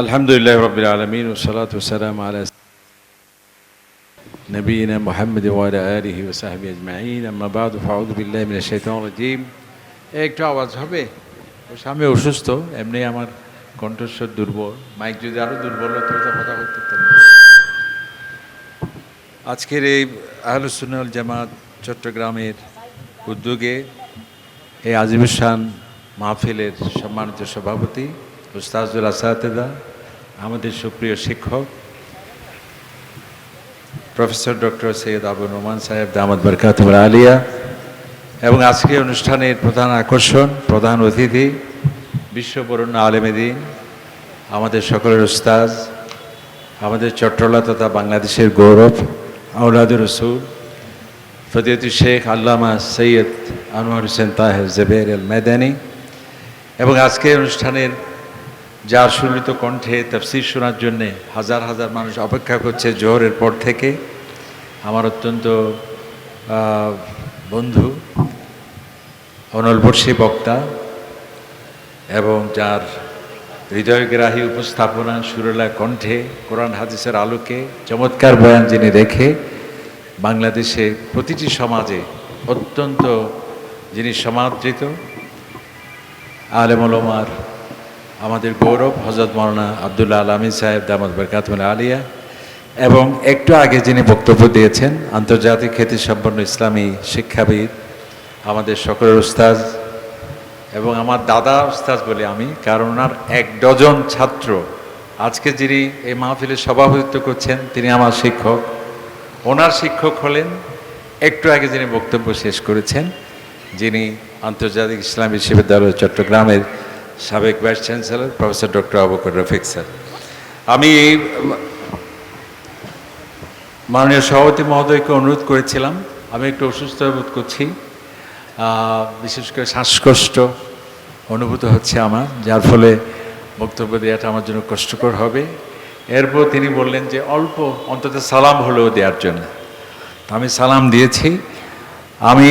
আলহামদুলিল্লাহ রবিল আলমিন ওসালাতাম আলা নবীন মোহাম্মদ ওয়াল আলহি ওসাহাবি আজমাইন। আম্মাবাদ ফাউদ্দিল্লাহ মিনা শৈতান রাজিম। একটু আওয়াজ হবে? ও স্বামী অসুস্থ, এমনি আমার কণ্ঠস্বর দুর্বল। মাইক যদি আরও দুর্বল হতো তো কথা করতে আজকের এই আহলুসুল জামাত চট্টগ্রামের উদ্যোগে এই আজিমুসান মাহফিলের সম্মানিত সভাপতি উস্তাজুল আসাতেদা, আমাদের সুপ্রিয় শিক্ষক, প্রফেসর ডক্টর সৈয়দ আবু নোমান সাহেব দামদ বরকাতুল আলিয়া, এবং আজকে অনুষ্ঠানের প্রধান আকর্ষণ, প্রধান অতিথি বিশ্ববরণ্য আলেমেদিন আমাদের সকলের উস্তাজ আমাদের চট্টলা তথা বাংলাদেশের গৌরব আউলাদুর রসুল ফদিয়তু শেখ আল্লামা সৈয়দ আনোয়ার হোসেন তাহের জবের এল মেদানি এবং আজকের অনুষ্ঠানের যার সুলিত কণ্ঠে তফসির শোনার জন্যে হাজার হাজার মানুষ অপেক্ষা করছে জোহরের পর থেকে। আমার অত্যন্ত বন্ধু অনলবর্ষী বক্তা এবং যার হৃদয়গ্রাহী উপস্থাপনা সুরেলা কণ্ঠে, কোরআন হাদিসের আলোকে চমৎকার বয়ান যিনি রেখে বাংলাদেশে প্রতিটি সমাজে অত্যন্ত যিনি সমাদৃত আলেমলমার আমাদের গৌরব হজরত মৌলানা আবদুল্লাহ আলমী সাহেব দামদ বরকাতমুল আলিয়া, এবং একটু আগে যিনি বক্তব্য দিয়েছেন, আন্তর্জাতিক খ্যাতিসম্পন্ন ইসলামী শিক্ষাবিদ, আমাদের সকলের উস্তাজ এবং আমার দাদা উস্তাজ বলি আমি, কারণ ওনার এক ডজন ছাত্র। আজকে যিনি এই মাহফিলের সভাপতিত্ব করছেন, তিনি আমার শিক্ষক। ওনার শিক্ষক হলেন একটু আগে যিনি বক্তব্য শেষ করেছেন, যিনি আন্তর্জাতিক ইসলাম বিশ্ববিদ্যালয় চট্টগ্রামের সাবেক vice chancellor professor doctor Abukar Rafiq sir. আমি মাননীয় সভাপতি মহোদয়কে অনুরোধ করেছিলাম। আমি একটু অসুস্থ বোধ করছি। বিশেষ করে শ্বাসকষ্ট অনুভূত হচ্ছে আমার, যার ফলে বক্তব্য দেওয়াটা আমার জন্য কষ্টকর হবে। এরপর তিনি বললেন যে অল্প, অন্তত সালাম হলেও দেওয়ার জন্য। আমি সালাম দিয়েছি। আমি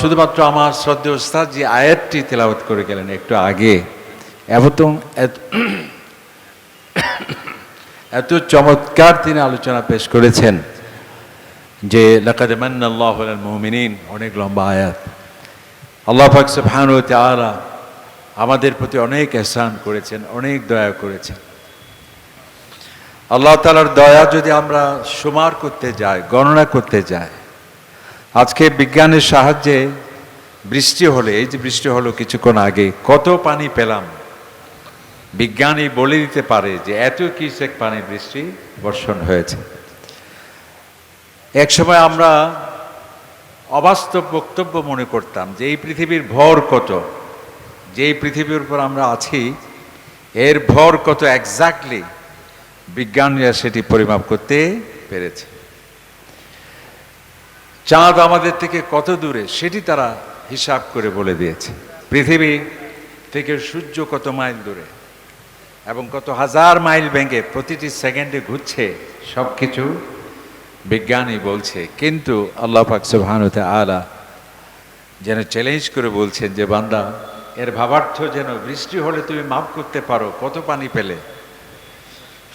শুধুমাত্র আমার শ্রদ্ধেয় ওস্তাদ যে আয়াতটি তেলাওয়াত করে গেলেন একটু আগে। এবং এত- চমৎকার তিনি আলোচনা পেশ করেছেন যে, লাকাদ মান্নাল্লাহু আলাল মুমিনিন অনেক লম্বা আয়াত। আল্লাহ পাক সুবহানাহু ওয়া তাআলা আমাদের প্রতি অনেক এহসান করেছেন, অনেক দয়া করেছেন। আল্লাহ তাআলার দয়া যদি আমরা সুমার করতে যাই, গণনা করতে যাই আজকে বিজ্ঞানের সাহায্যে বৃষ্টি হলে, এই যে বৃষ্টি হলো কিছুক্ষণ আগে, কত পানি পেলাম। বিজ্ঞানী বলে দিতে পারে যে এত কিসেক পানি বৃষ্টি বর্ষণ হয়েছে। এক সময় আমরা অবাস্তব বক্তব্য মনে করতাম যে এই পৃথিবীর ভর কত। যে পৃথিবীর উপর আমরা আছি, এর ভর কত এক্স্যাক্টলি বিজ্ঞানীরা সেটি পরিমাপ করতে পেরেছে। চাঁদ আমাদের থেকে কত দূরে, সেটি তারা হিসাব করে বলে দিয়েছে। পৃথিবী থেকে সূর্য কত মাইল দূরে এবং কত হাজার মাইল ভেঙে প্রতিটি সেকেন্ডে ঘুরছে সব কিছু বিজ্ঞানী বলছে। কিন্তু আল্লাহ পাক সুবহানুতে আলা যেন চ্যালেঞ্জ করে বলছেন যে, বান্দা, এর ভাবার্থ যেন বৃষ্টি হলে তুমি মাপ করতে পারো, কত পানি পেলে?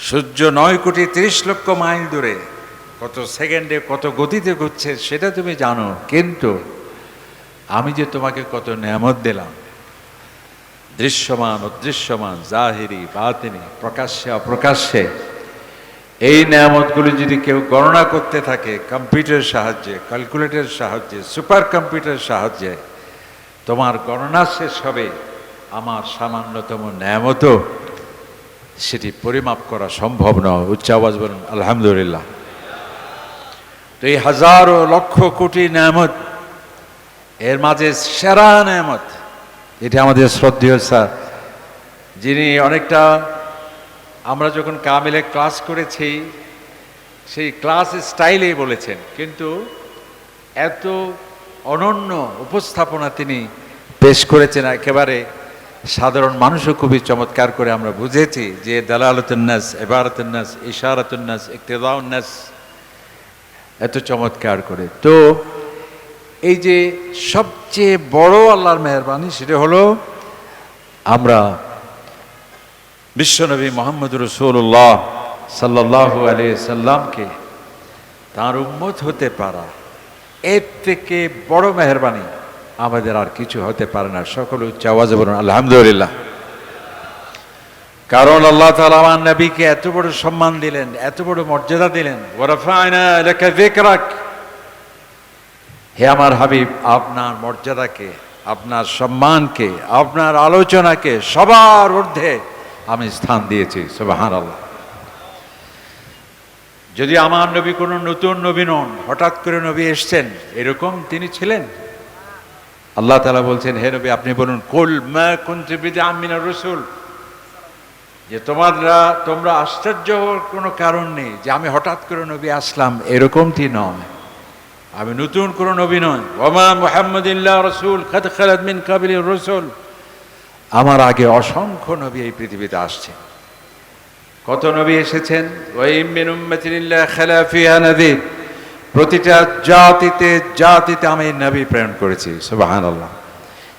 সূর্য নয় কোটি তিরিশ লক্ষ মাইল দূরে কত সেকেন্ডে, কত গতিতে ঘুরছে, সেটা তুমি জানো। কিন্তু আমি যে তোমাকে কত নিয়ামত দিলাম, দৃশ্যমান, অদৃশ্যমান, জাহিরি, বাতিনি, প্রকাশ্যে, অপ্রকাশ্যে, এই নিয়ামতগুলি যদি কেউ গণনা করতে থাকে কম্পিউটারের সাহায্যে, ক্যালকুলেটরের সাহায্যে সুপার কম্পিউটারের সাহায্যে, তোমার গণনা শেষ হবে, আমার সামান্যতম নিয়ামতও সেটি পরিমাপ করা সম্ভব নয়। উচ্চ আওয়াজ বলুন, আলহামদুলিল্লাহ। তো এই হাজারো লক্ষ কোটি নিয়ামত, এর মাঝে সেরা নিয়ামত, এটা আমাদের শ্রদ্ধেয় স্যার, যিনি অনেকটা, আমরা যখন কামিলে ক্লাস করেছি, সেই ক্লাস স্টাইলেই বলেছেন, কিন্তু এত অনন্য উপস্থাপনা তিনি পেশ করেছেন, একেবারে সাধারণ মানুষও খুবই চমৎকার করে আমরা বুঝেছি যে দালালতুন্নাস এবারতুন্নাস ইশারাতুন্নাস, ইকতেদাউন্নাস এত চমৎকার করে। তো এই যে সবচেয়ে বড় আল্লাহর মেহরবানি সেটা হলো আমরা বিশ্বনবী মোহাম্মদ রসুল্লাহ সাল্লাহ আলি সাল্লামকে তার উম্মত হতে পারা, এর থেকে বড় মেহরবানি আমাদের আর কিছু হতে পারে না। সকল উচ্চ আওয়াজে বলুন, আলহামদুলিল্লাহ। কারণ আল্লাহ তালা আমার নবীকে এত বড় সম্মান দিলেন, এত বড় মর্যাদা দিলেন। হে আমার হাবিব, আপনার মর্যাদাকে, আপনার সম্মানকে, আপনার আলোচনাকে সবার ঊর্ধ্বে আমি স্থান দিয়েছি সুবাহান আল্লাহ যদি আমার নবী কোনো নতুন নবী নন, হঠাৎ করে নবী এসছেন, এরকম তিনি ছিলেন? আল্লাহ তালা বলছেন, হে নবী, আপনি বলুন, কুল মা কুনতু বিদআমিনার রসুল। যে তোমরা তোমরা আশ্চর্য হওয়ার কোনো কারণ নেই যে আমি হঠাৎ করে নবী আসলাম, এরকমটি নয়। আমি নতুন কোনো নবী নয় ওমা মুহাম্মদিল্লাহ রসুল, খাদ খালাদ মিন কাবিল রসুল। আমার আগে অসংখ্য নবী এই পৃথিবীতে আসছে কত নবী এসেছেন? ওয়াইম মিন উম্মাতিল্লাহ খালা ফিহা প্রতিটা জাতিতে জাতিতে আমি নবী প্রেরণ করেছি, সুবহানাল্লাহ।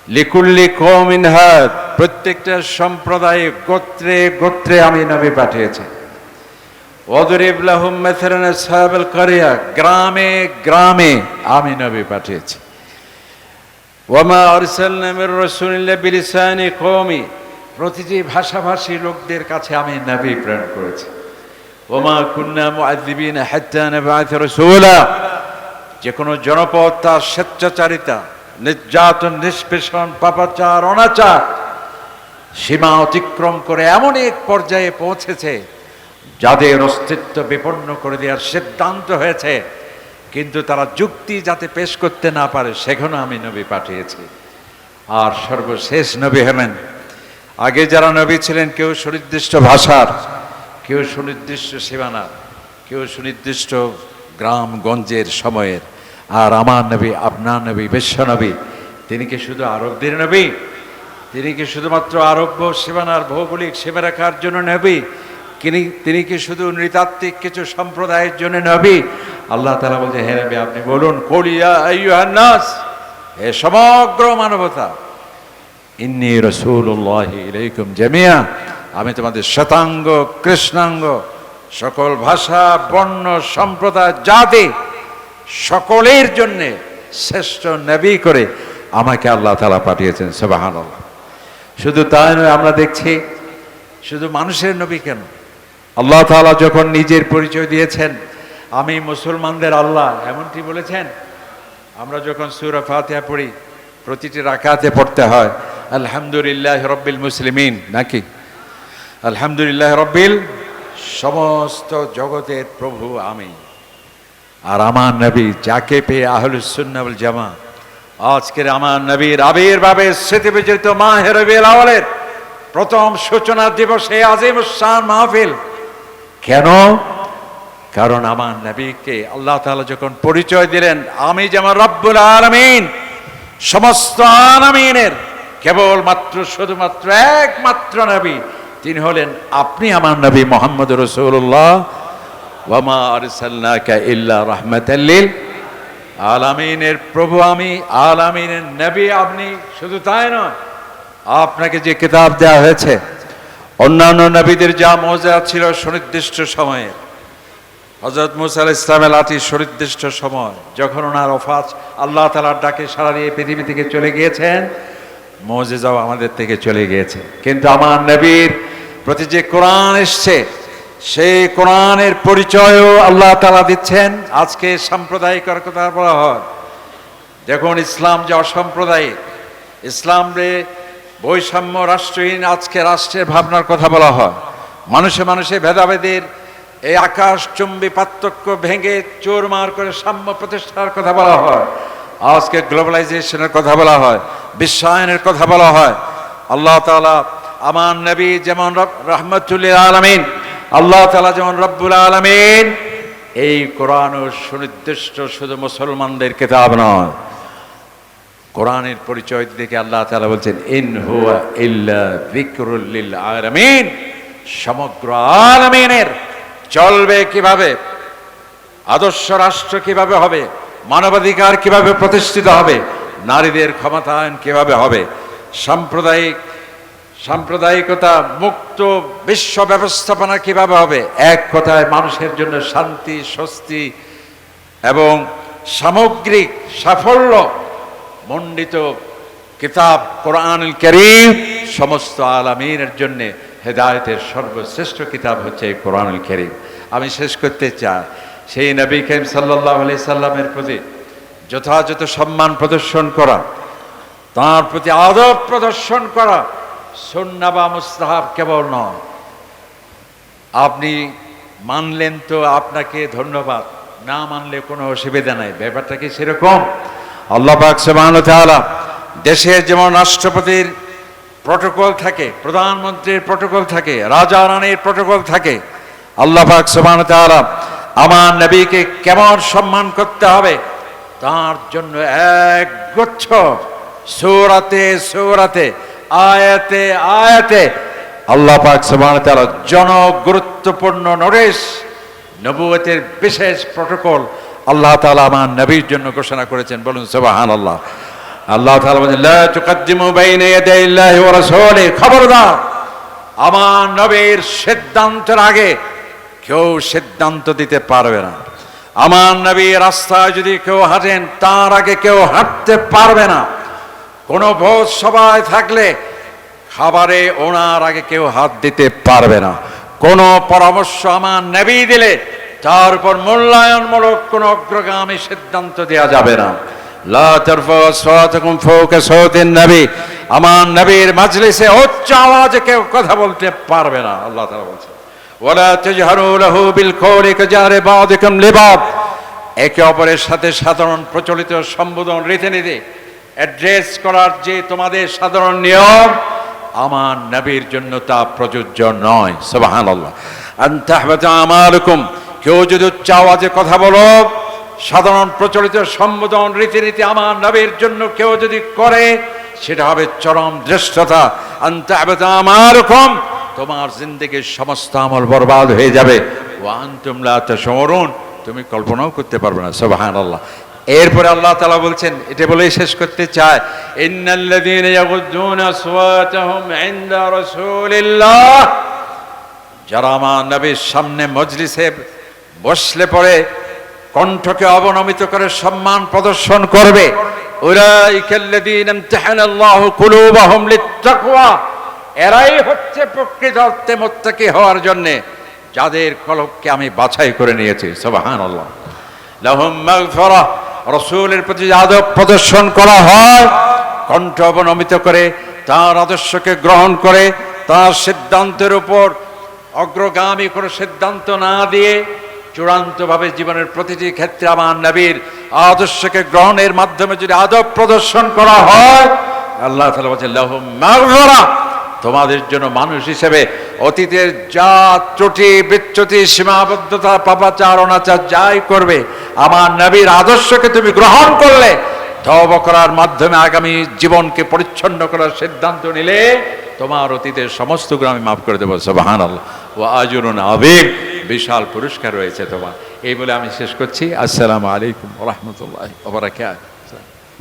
লিকুল্লি কওমিন হাদ, প্রত্যেকটা সম্প্রদায়ে গোত্রে গোত্রে আমি নবী পাঠিয়েছি। ওদরিব লাহুম মাসালান আসহাবুল কারিয়া, গ্রামে গ্রামে আমি নবী পাঠিয়েছি। ওয়ামা আরসালনা মির রাসূলিল্লাহ বিলিসানি কওমি, প্রতিটি ভাষাভাষী লোকদের কাছে আমি নবী প্রেরণ করেছি। ওমা কুন্না মুআযিবিনা হাত্তা নাবআথ রাসূলা, যে কোনো জনপদ তার স্বেচ্ছাচারিতা নির্যাতন, নিষ্পেষণ, পাপাচার, অনাচার সীমা অতিক্রম করে এমন এক পর্যায়ে পৌঁছেছে যাদের অস্তিত্ব বিপন্ন করে দেওয়ার সিদ্ধান্ত হয়েছে। কিন্তু তারা যুক্তি যাতে পেশ করতে না পারে সেখানে আমি নবী পাঠিয়েছি। আর সর্বশেষ নবী হেমেন আগে যারা নবী ছিলেন, কেউ সুনির্দিষ্ট ভাষার, কেউ সুনির্দিষ্ট সীমানার, কেউ সুনির্দিষ্ট গ্রাম গঞ্জের সময়ের। আর আমার নবী, আপনার নবী, বিশ্ব নবী। তিনি কি শুধু আরবদের নবী? তিনি কি শুধুমাত্র আরব্য সীমানার ভৌগোলিক সীমারেখার জন্য নবী? তিনি তিনি কি শুধু নৃতাত্ত্বিক কিছু সম্প্রদায়ের জন্য নবী? আল্লাহ তালা বলছে, হে নবী, আপনি বলুন কলিয়া আইয়ুহান্নাস হে সমগ্র মানবতা, ইন্নি রসুল্লাহ ইলাইকুম জামিয়া আমি তোমাদের শতাঙ্গ, কৃষ্ণাঙ্গ, সকল ভাষা, বর্ণ, সম্প্রদায়, জাতি সকলের জন্যে শ্রেষ্ঠ নবী করে আমাকে আল্লাহ তালা পাঠিয়েছেন সবাহান শুধু তাই নয়, আমরা দেখছি শুধু মানুষের নবী কেন? আল্লাহ তালা যখন নিজের পরিচয় দিয়েছেন, আমি মুসলমানদের আল্লাহ, এমনটি বলেছেন, আমরা যখন সুরা ফাতিহা পড়ি, প্রতিটি রাকাতে পড়তে হয়, আলহামদুলিল্লাহ রব্বিল মুসলিমিন, নাকি? আলহামদুলিল্লাহ রব্বিল, সমস্ত জগতের প্রভু আমি। আর আমার নবী যাকে পেয়ে আহলুসুন্নাবুল জামা আজকের আমার নবীর আবির্ভাবে স্মৃতি বিজড়িত মাহে রবিউল আওয়ালের প্রথম সূচনা দিবসে আজিম শান মাহফিল। কেন? কারণ আমার নবীকে আল্লাহ তাআলা যখন পরিচয় দিলেন, আমি যেমন রব্বুল আলমিন, সমস্ত আলামিনের কেবলমাত্র, শুধুমাত্র একমাত্র নবী, তিনি হলেন আপনি আমার নবী মোহাম্মদ রসুল্লাহ ওয়ামা আরসালনাকা ইল্লা রাহমাতাল্লিল আলামিনের প্রভু আমি, আলামিনের নবী আপনি, শুধু তাই নয়, আপনাকে যে কিতাব দেওয়া হয়েছে, অন্যান্য নবীদের যা মজা ছিল সুনির্দিষ্ট সময়ে হজরত মুসা আল ইসলামের লাঠি সুনির্দিষ্ট সময়, যখন ওনার অফাজ আল্লাহ তালার ডাকে সারা দিয়ে পৃথিবী থেকে চলে গিয়েছেন মজেজাও আমাদের থেকে চলে গিয়েছে। কিন্তু আমার নবীর প্রতি যে কোরআন এসছে সেই কোরআনের পরিচয়ও আল্লাহ তালা দিচ্ছেন। আজকে সাম্প্রদায়িকর কথা বলা হয়। দেখুন, ইসলাম যে অসাম্প্রদায়িক, ইসলাম রে বৈষম্য রাষ্ট্রহীন আজকে রাষ্ট্রের ভাবনার কথা বলা হয়। মানুষে মানুষে ভেদাভেদের এই আকাশ চুম্বী পার্থক্য ভেঙে চোরমার করে সাম্য প্রতিষ্ঠার কথা বলা হয়। আজকে গ্লোবালাইজেশনের কথা বলা হয়, বিশ্বায়নের কথা বলা হয়। আল্লাহ তালা আমার নবী যেমন রহমতুল্লিল আলমিন আল্লাহ তালা যেমন রব্বুল আলমিন, এই কোরআন সুনির্দিষ্ট শুধু মুসলমানদের কিতাব নয়, কোরআনের পরিচয় দেখে আল্লাহ তালা বলছেন, ইন হুয়া ইল্লা যিকরুল লিল আলামিন সমগ্র আলামিনের চলবে কীভাবে, আদর্শ রাষ্ট্র কীভাবে হবে, মানবাধিকার কীভাবে প্রতিষ্ঠিত হবে, নারীদের ক্ষমতায়ন কীভাবে হবে, সাম্প্রদায়িক সাম্প্রদায়িকতা মুক্ত বিশ্ব ব্যবস্থাপনা কীভাবে হবে? এক কথায় মানুষের জন্য শান্তি, স্বস্তি এবং সামগ্রিক সাফল্য মণ্ডিত কিতাব কোরআনুল করিম সমস্ত আলামিনের জন্য হেদায়তের সর্বশ্রেষ্ঠ কিতাব হচ্ছে এই কোরআনুল করিম। আমি শেষ করতে চাই। সেই নবী করিম সাল্লাহ আলি সাল্লামের প্রতি যথাযথ সম্মান প্রদর্শন করা, তার প্রতি আদব প্রদর্শন করা সন্না বা মুস্তাহাব কেবল নয়। আপনি মানলেন তো আপনাকে ধন্যবাদ, না মানলে কোনো অসুবিধা নাই, ব্যাপারটা কি সেরকম? আল্লাহ তাআলা দেশের যেমন রাষ্ট্রপতির প্রটোকল থাকে, প্রধানমন্ত্রীর প্রটোকল থাকে, রাজা রানীর প্রটোকল থাকে, আল্লাহ পাক আমার নবীকে কেমন সম্মান করতে হবে? তার জন্য এক গুচ্ছ সূরাতে সূরাতে আয়াতে আয়াতে আল্লাহ পাক সুবহানাহু ওয়া তাআলা জন গুরুত্বপূর্ণ নোটিশ নবুয়তের বিশেষ প্রটোকল আল্লাহ তাআলা আমার নবীর জন্য ঘোষণা করেছেন। বলুন সুবহানাল্লাহ। আল্লাহ তাআলা বলেন, লা তুকদ্দিমু বাইনা ইয়াদাইল্লাহি ওয়া রাসূলিহি। খবরদার, আমার নবীর সিদ্ধান্তের আগে কেউ সিদ্ধান্ত দিতে পারবে না। আমার নবী রাস্তায় যদি কেউ হাঁটেন, তার আগে কেউ হাঁটতে পারবে না। কোনো ভোজ সভায় থাকলে খাবারে ওনার আগে কেউ হাত দিতে পারবে না। কোনো পরামর্শ আমার নেবী দিলে তার উপর মূল্যায়নমূলক কোনো অগ্রগামী সিদ্ধান্ত দেওয়া যাবে না। আমার নবীর মাজলিসে উচ্চ আওয়াজে কেউ কথা বলতে পারবে না, আল্লাহ তাআলা বলছেন ওয়ালা তাজহারু লাহু বিল কওলি কাজারে লিবাদ। একে অপরের সাথে সাধারণ প্রচলিত সম্বোধন রীতিনীতি অ্যাড্রেস করার যে তোমাদের সাধারণ নিয়ম, আমার নবীর জন্য তা প্রযোজ্য নয়। সুবাহান আল্লাহ আমালুকুম। কেউ যদি উচ্চ আওয়াজে কথা বলো, সাধারণ প্রচলিত সম্বোধন রীতিনীতি আমার নবীর জন্য কেউ যদি করে, সেটা হবে চরম দৃষ্টতা আমালুকুম। তোমার জিন্দগির সমস্ত আমল বরবাদ হয়ে যাবে। ওয়ান তুমলা সমরুন তুমি কল্পনাও করতে পারবে না। সুবাহান আল্লাহ এরপরে আল্লাহ তালা বলছেন, এটা বলেই শেষ করতে চায় যারা আমার নবীর সামনে মজলিসে বসলে পরে কণ্ঠকে অবনমিত করে সম্মান প্রদর্শন করবে এরাই হচ্ছে প্রকৃত অর্থে মুত্তাকি হওয়ার জন্য, যাদের কলবকে আমি বাছাই করে নিয়েছি লাহুম মাগফিরাহ রসুলের প্রতি আদব প্রদর্শন করা হয়, কণ্ঠ অবনমিত করে, তার আদর্শকে গ্রহণ করে, তার সিদ্ধান্তের উপর অগ্রগামী কোনো সিদ্ধান্ত না দিয়ে চূড়ান্তভাবে জীবনের প্রতিটি ক্ষেত্রে আমার নবীর আদর্শকে গ্রহণের মাধ্যমে যদি আদব প্রদর্শন করা হয়, আল্লাহ তালা তোমাদের জন্য মানুষ হিসেবে অতীতের যা ত্রুটি, বিচ্যুতি, সীমাবদ্ধতা, পাপাচার, অনাচার যাই করবে আমার নবীর আদর্শকে তুমি গ্রহণ করলে তব করার মাধ্যমে আগামী জীবনকে পরিচ্ছন্ন করার সিদ্ধান্ত নিলে তোমার অতীতের সমস্ত গ্রামে মাফ করে দেবো সবহান ও আজরুন আবেগ বিশাল পুরস্কার রয়েছে তোমার। এই বলে আমি শেষ করছি। আসসালামু আলাইকুম রহমতুল্লাহ ওবরাকাত